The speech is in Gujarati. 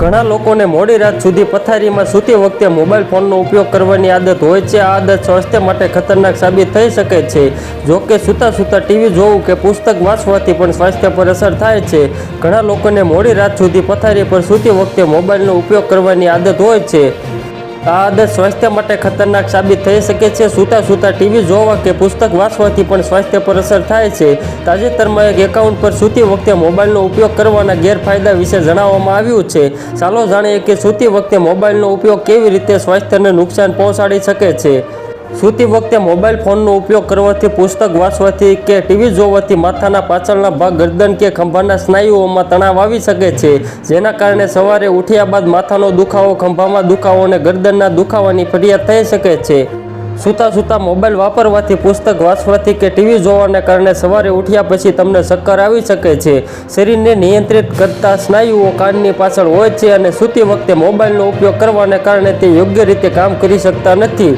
ઘણા લોકોને મોડી રાત સુધી પથારીમાં સૂતી વખતે મોબાઈલ ફોનનો ઉપયોગ કરવાની આદત હોય છે. આ આદત સ્વાસ્થ્ય માટે ખતરનાક સાબિત થઈ શકે છે. જો કે સૂતા સૂતા ટીવી જોવું કે પુસ્તક વાંચવાથી પણ સ્વાસ્થ્ય પર અસર થાય છે. ઘણા લોકોને મોડી રાત સુધી પથારી પર સૂતી વખતે મોબાઈલનો ઉપયોગ કરવાની આદત હોય છે. આ આદત સ્વાસ્થ્ય માટે ખતરનાક સાબિત થઈ શકે છે. સૂતા સૂતા ટીવી જોવા કે પુસ્તક વાંચવાથી પણ સ્વાસ્થ્ય પર અસર થાય છે. તાજેતરમાં એક એકાઉન્ટ પર સૂતી વખતે મોબાઈલનો ઉપયોગ કરવાના ગેરફાયદા વિશે જણાવવામાં આવ્યું છે. ચાલો જાણીએ કે સૂતી વખતે મોબાઈલનો ઉપયોગ કેવી રીતે સ્વાસ્થ્યને નુકસાન પહોંચાડી શકે છે. સૂતી વખતે મોબાઈલ ફોનનો ઉપયોગ કરવાથી પુસ્તક વાંચવાથી કે ટીવી જોવાથી માથાના પાછળના ભાગ ગરદન કે ખંભાના સ્નાયુઓમાં તણાવ આવી શકે છે. જેના કારણે સવારે ઉઠ્યા બાદ માથાનો દુખાવો, ખંભામાં દુખાવો અને ગરદનના દુખાવાની ફરિયાદ થઈ શકે છે. સૂતા સૂતા મોબાઈલ વાપરવાથી પુસ્તક વાંચવાથી કે ટીવી જોવાને કારણે સવારે ઉઠ્યા પછી તમને ચક્કર આવી શકે છે. શરીરને નિયંત્રિત કરતા સ્નાયુઓ કાનની પાછળ હોય છે અને સૂતી વખતે મોબાઈલનો ઉપયોગ કરવાને કારણે તે યોગ્ય રીતે કામ કરી શકતા નથી.